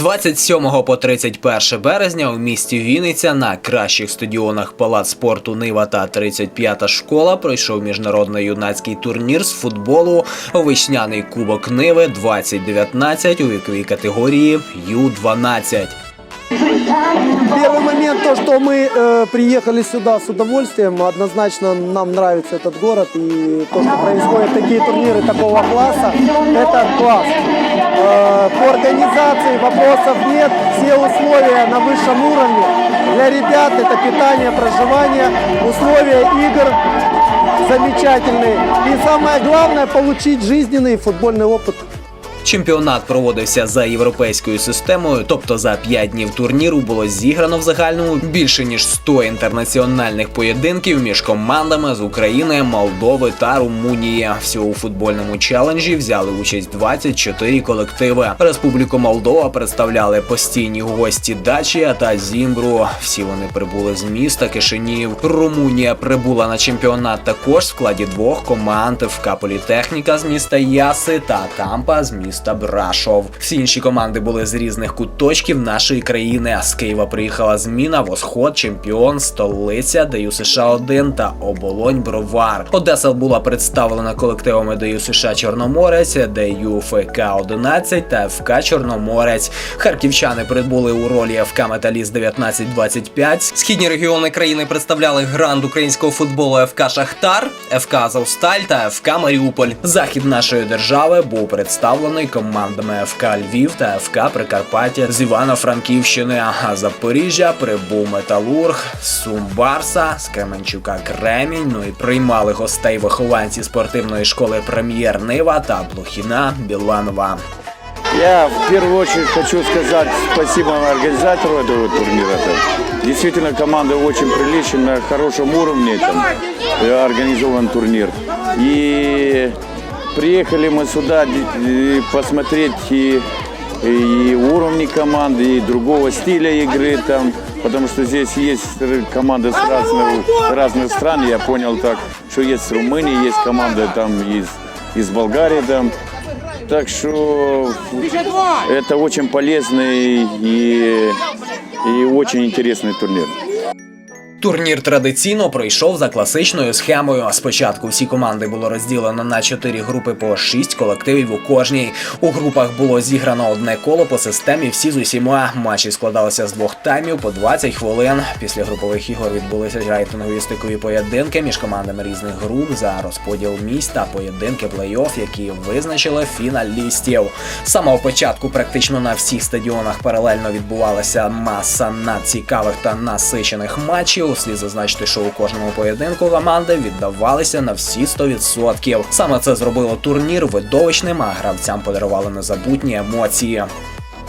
27 по 31 березня у місті Вінниця на кращих стадіонах Палац спорту Нива та 35-та школа пройшов міжнародний юнацький турнір з футболу Вишняний Кубок Ниви 2019 у віковій категорії Ю-12. Первый момент, то, что мы э, приехали сюда с удовольствием, однозначно нам нравится этот город и то, что происходят такие турниры такого класса, это класс. Э, по организации вопросов нет, все условия на высшем уровне. Для ребят это питание, проживание, условия игр замечательные. И самое главное, получить жизненный футбольный опыт. Чемпіонат проводився за європейською системою, тобто за 5 днів турніру було зіграно в загальному більше ніж 100 інтернаціональних поєдинків між командами з України, Молдови та Румунії. Всього у футбольному челенджі взяли участь 24 колективи. Республіку Молдова представляли постійні гості Дачія та Зімбру. Всі вони прибули з міста Кишинів. Румунія прибула на чемпіонат також в складі двох команд ФК Політехніка з міста Яси та Тампа з міста Брашов. Всі інші команди були з різних куточків нашої країни. З Києва приїхала зміна, Восход, Чемпіон, Столиця, ДЮ США 1 та Оболонь Бровар. Одеса була представлена колективами ДЮ США Чорноморець, ДЮ ФК 11 та ФК Чорноморець. Харківчани прибули у ролі ФК Металіст 1925. Східні регіони країни представляли гранд українського футболу ФК Шахтар, ФК Азовсталь та ФК Маріуполь. Захід нашої держави був представлений командами ФК Львів та ФК Прикарпаття з Івано-Франківщини. А Запоріжжя прибув Металург, Сум Барса, з Кременчука Кремінь. Ну і приймали гостей вихованці спортивної школи Прем'єр Нива та Блохіна Біланова. Я в первую очередь хочу сказать спасибо организатору этого турнира. Действительно, команда очень приличная, на хорошем уровне там, организован турнир. И приехали мы сюда посмотреть и, и уровни команды, и другого стиля игры там, потому что здесь есть команды с разных, разных стран. Я понял так, что есть с Румынии, есть команда там из, из Болгарии там. Так что это очень полезный и, и очень интересный турнир. Турнір традиційно пройшов за класичною схемою. Спочатку всі команди було розділено на чотири групи по шість колективів у кожній. У групах було зіграно одне коло по системі всі з усіма. Матчі складалися з двох таймів по 20 хвилин. Після групових ігор відбулися рейтингові стикові поєдинки між командами різних груп за розподіл місць та поєдинки плей-офф, які визначили фіналістів. З самого початку практично на всіх стадіонах паралельно відбувалася маса надцікавих та насичених матчів. Слід зазначити, що у кожному поєдинку команди віддавалися на всі 100%. Саме це зробило турнір видовищним, а гравцям подарували незабутні емоції.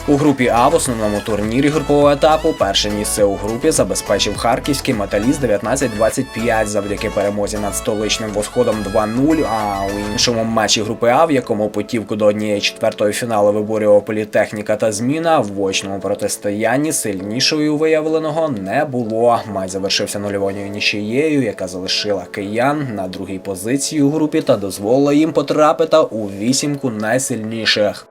У групі А в основному турнірі групового етапу перше місце у групі забезпечив харківський металіст 19-25 завдяки перемозі над столичним восходом 2-0. А у іншому матчі групи А, в якому путівку до однієї четвертої фіналу виборював політехніка та зміна, в очному протистоянні сильнішою виявленого не було. Матч завершився нульовою нічиєю, яка залишила киян на другій позиції у групі та дозволила їм потрапити у вісімку найсильніших.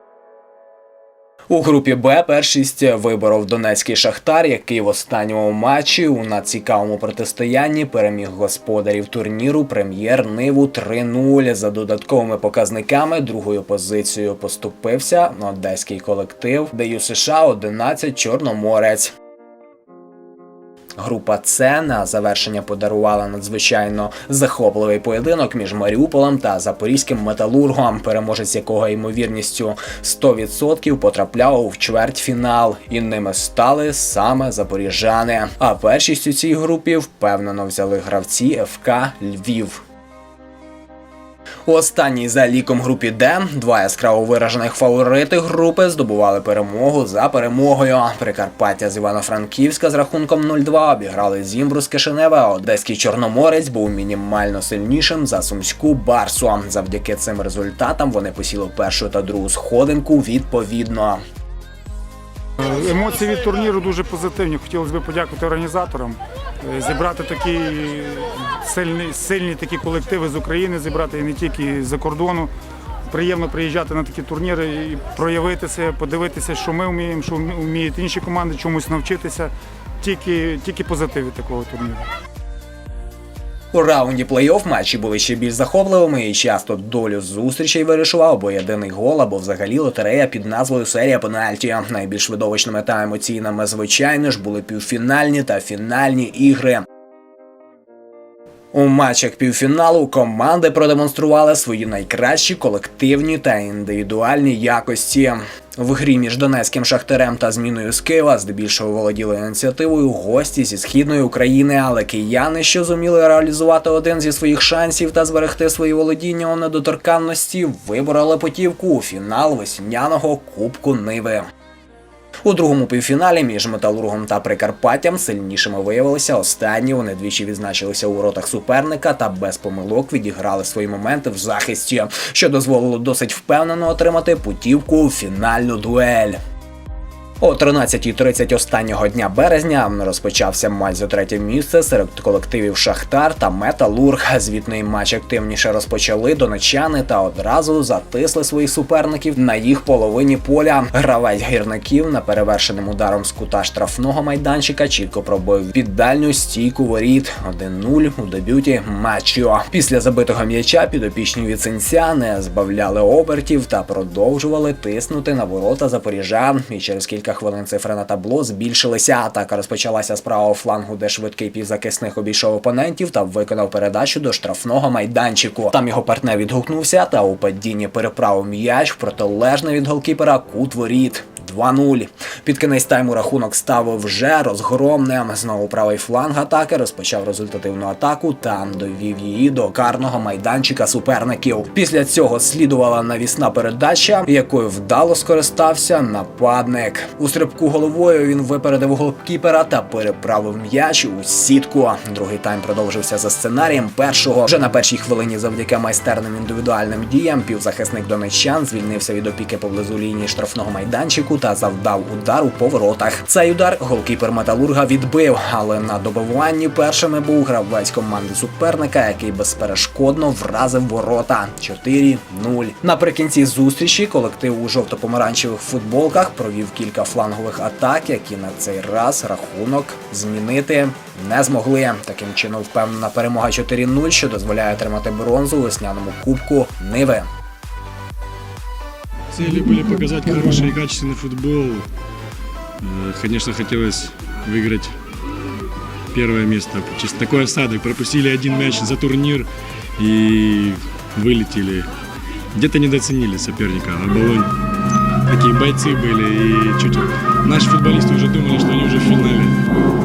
У групі Б першість виборов Донецький Шахтар, який в останньому матчі у націкавому протистоянні переміг господарів турніру прем'єр Ниву 3-0. За додатковими показниками другою позицією поступився одеський колектив ДЮ США 11 Чорноморець. Група С на завершення подарувала надзвичайно захопливий поєдинок між Маріуполем та Запорізьким металургом, переможець якого ймовірністю 100% потрапляв в чвертьфінал, і ними стали саме запоріжани. А першість у цій групі впевнено взяли гравці ФК Львів. У останній за ліком групі Д два яскраво виражених фаворити групи здобували перемогу за перемогою. Прикарпаття з Івано-Франківська з рахунком 0-2 обіграли Зімбру з Кишинева. а Одеський Чорноморець був мінімально сильнішим за сумську Барсу. Завдяки цим результатам вони посіли першу та другу сходинку відповідно. Емоції від турніру дуже позитивні. Хотілося б подякувати організаторам. Е, Зібрати такі сильні, сильні такі колективи з України, зібрати і не тільки з-за кордону. приємно приїжджати на такі турніри і проявитися, подивитися, що ми вміємо, що вміють інші команди, чомусь навчитися. Тільки, тільки позитиви такого турніру. У раунді плей-офф матчі були ще більш захопливими і часто долю зустрічей вирішував або єдиний гол, або взагалі лотерея під назвою серія пенальті. Найбільш видовищними та емоційними, звичайно ж, були півфінальні та фінальні ігри. У матчах півфіналу команди продемонстрували свої найкращі колективні та індивідуальні якості. В грі між Донецьким шахтарем та зміною з Києва здебільшого володіли ініціативою гості зі східної України, але кияни, що зуміли реалізувати один зі своїх шансів та зберегти свої володіння у недоторканності, вибороли путівку у фінал весняного Кубку Ниви. У другому півфіналі між металургом та Прикарпаттям сильнішими виявилися останні. Вони двічі відзначилися у воротах суперника та без помилок відіграли свої моменти в захисті, що дозволило досить впевнено отримати путівку у фінальну дуель. О 13.30 останнього дня березня розпочався матч за третє місце серед колективів Шахтар та Металург. Звітний матч активніше розпочали донечани та одразу затисли своїх суперників на їх половині поля. Гравець гірників на перевершеним ударом з кута штрафного майданчика чітко пробив під дальню стійку воріт 1-0 у дебюті матчу. Після забитого м'яча підопічні від сенця не збавляли обертів та продовжували тиснути на ворота запоріжжя. І через кілька хвилин цифри на табло збільшилися. Атака розпочалася з правого флангу, де швидкий півзахисник обійшов опонентів та виконав передачу до штрафного майданчику. Там його партнер відгукнувся та у падінні переправив м'яч в протилежний від голкіпера кут воріт. 2-0. Під кінець тайму рахунок став вже розгромним. Знову правий фланг атаки розпочав результативну атаку та довів її до карного майданчика суперників. Після цього слідувала навісна передача, якою вдало скористався нападник. У стрибку головою він випередив голкіпера та переправив м'яч у сітку. Другий тайм продовжився за сценарієм першого. Вже на першій хвилині, завдяки майстерним індивідуальним діям, півзахисник донеччан звільнився від опіки поблизу лінії штрафного майданчику та завдав удар у поворотах. Цей удар голкіпер металурга відбив, але на добиванні першими був гравець команди суперника, який безперешкодно вразив ворота 4-0. Наприкінці зустрічі колектив у жовто-помаранчевих футболках провів кілька флангових атак, які на цей раз рахунок змінити не змогли. Таким чином, впевнена перемога 4-0, що дозволяє отримати бронзу у весняному кубку Ниви. Цели были показать хороший и качественный футбол. Э, Конечно, хотелось выиграть первое место. Чисто такой осадок. Пропустили один мяч за турнир и вылетели. Где-то недооценили соперника. Оболонь такие бойцы были. И чуть наши футболисты уже думали, что они уже в финале.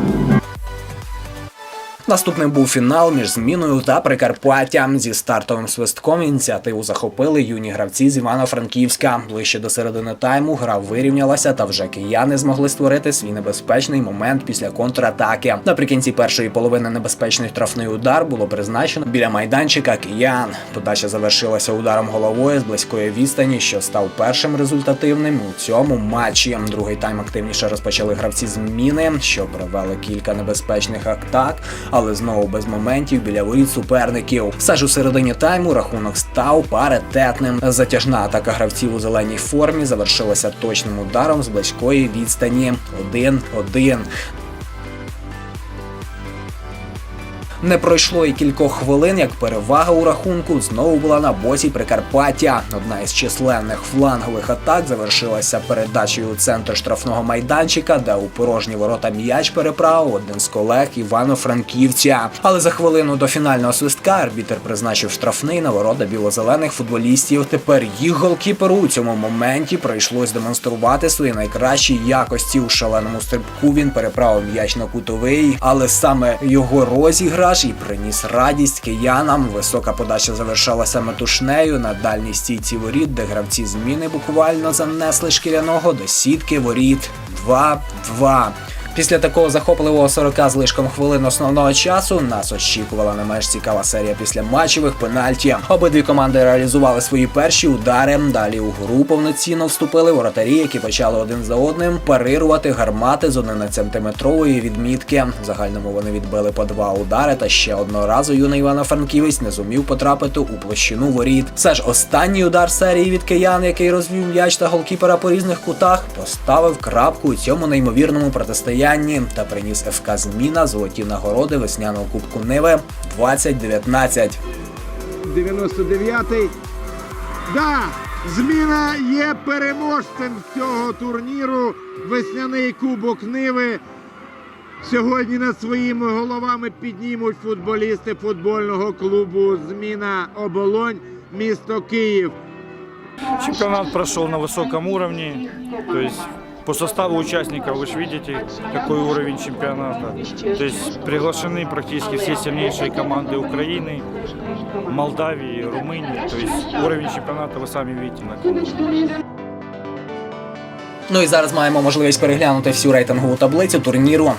Наступним був фінал між зміною та Прикарпаттям. Зі стартовим свистком ініціативу захопили юні гравці з Івано-Франківська. Ближче до середини тайму гра вирівнялася, та вже кияни змогли створити свій небезпечний момент після контратаки. Наприкінці першої половини небезпечний штрафний удар було призначено біля майданчика киян. Подача завершилася ударом головою з близької відстані, що став першим результативним у цьому матчі. Другий тайм активніше розпочали гравці зміни, що провели кілька небезпечних атак, але знову без моментів біля воріт суперників. Все ж у середині тайму рахунок став паритетним. Затяжна атака гравців у зеленій формі завершилася точним ударом з близької відстані 1-1. Не пройшло і кількох хвилин, як перевага у рахунку знову була на боці Прикарпаття. Одна із численних флангових атак завершилася передачею у центр штрафного майданчика, де у порожні ворота м'яч переправив один з колег Івано-Франківця. Але за хвилину до фінального свистка арбітер призначив штрафний на ворота білозелених футболістів. Тепер їх голкіперу у цьому моменті прийшлось демонструвати свої найкращі якості у шаленому стрибку. Він переправив м'яч на кутовий, але саме його розіграш і приніс радість киянам. Висока подача завершалася метушнею на дальній стійці воріт, де гравці зміни буквально занесли шкіряного до сітки воріт. 2-2. Після такого захопливого 40 з лишком хвилин основного часу нас очікувала не менш цікава серія після матчевих пенальті. Обидві команди реалізували свої перші удари. Далі у гру повноцінно вступили воротарі, які почали один за одним парирувати гармати з 11-метрової відмітки. В загальному вони відбили по два удари, та ще одного разу юний Івано-Франківець не зумів потрапити у площину воріт. Все ж останній удар серії від киян, який розвів м'яч та голкіпера по різних кутах, поставив крапку у цьому неймовірному протистоянні та приніс ФК Зміна золоті нагороди весняного кубку Ниви 2019. 99-й. Да, зміна є переможцем цього турніру. Весняний кубок Ниви. Сьогодні над своїми головами піднімуть футболісти футбольного клубу Зміна Оболонь, місто Київ. Чемпионат прошел на высоком уровне. То есть по составу участников вы же видите, какой уровень чемпионата. То есть приглашены практически все сильнейшие команды Украины, Молдавии, Румынии. То есть уровень чемпионата вы сами видите на экране. Ну і зараз маємо можливість переглянути всю рейтингову таблицю турніру.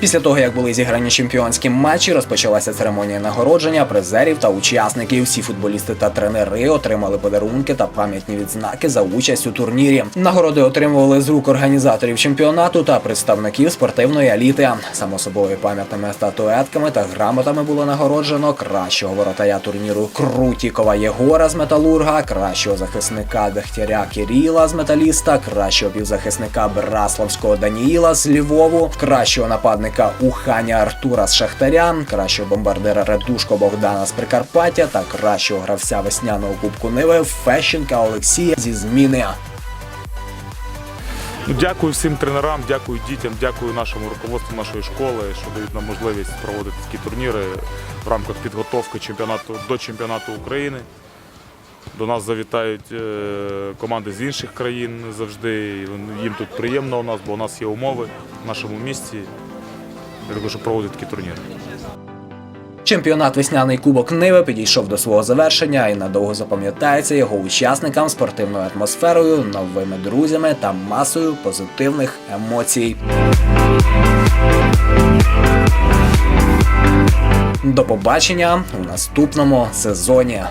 Після того, як були зіграні чемпіонські матчі, розпочалася церемонія нагородження призерів та учасників. Всі футболісти та тренери отримали подарунки та пам'ятні відзнаки за участь у турнірі. Нагороди отримували з рук організаторів чемпіонату та представників спортивної еліти. Само собою пам'ятними статуетками та грамотами було нагороджено кращого воротаря турніру Крутікова Єгора з металурга, кращого захисника Дегтяря Кіріла з металіста, кращого півзахисника Браславського Даніїла з Львову, кращого нападника Уханя Артура з Шахтаря, кращого бомбардира Редушко Богдана з Прикарпаття та кращого гравця весняного кубку Ниви Фещенка Олексія зі зміни. Ну, дякую всім тренерам, дякую дітям, дякую нашому руководству нашої школи, що дають нам можливість проводити такі турніри в рамках підготовки чемпіонату до чемпіонату України. До нас завітають е, команди з інших країн завжди. Їм тут приємно у нас, бо у нас є умови в нашому місті для того, щоб проводити такі турніри. Чемпіонат весняний кубок Ниви підійшов до свого завершення і надовго запам'ятається його учасникам спортивною атмосферою, новими друзями та масою позитивних емоцій. До побачення у наступному сезоні.